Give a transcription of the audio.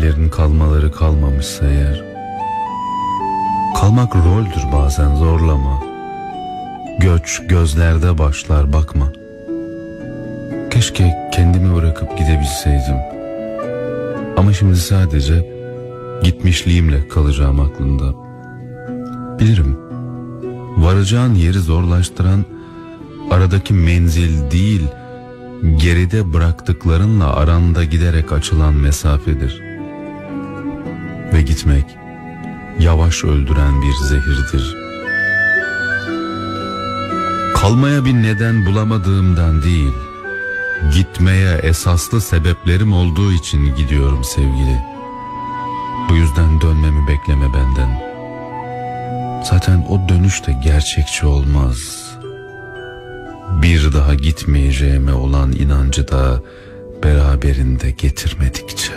Gitmelerin kalmaları kalmamışsa eğer Kalmak roldür bazen zorlama. Göç gözlerde başlar bakma. Keşke kendimi bırakıp gidebilseydim. Ama şimdi sadece Gitmişliğimle kalacağım aklında Bilirim Varacağın yeri zorlaştıran Aradaki menzil değil geride bıraktıklarınla aranda giderek açılan mesafedir. Ve gitmek yavaş öldüren bir zehirdir. Kalmaya bir neden bulamadığımdan değil, gitmeye esaslı sebeplerim olduğu için gidiyorum sevgili. Bu yüzden dönmemi bekleme benden. Zaten o dönüş de gerçekçi olmaz.'' Bir daha gitmeyeceğime olan inancı da beraberinde getirmedikçe.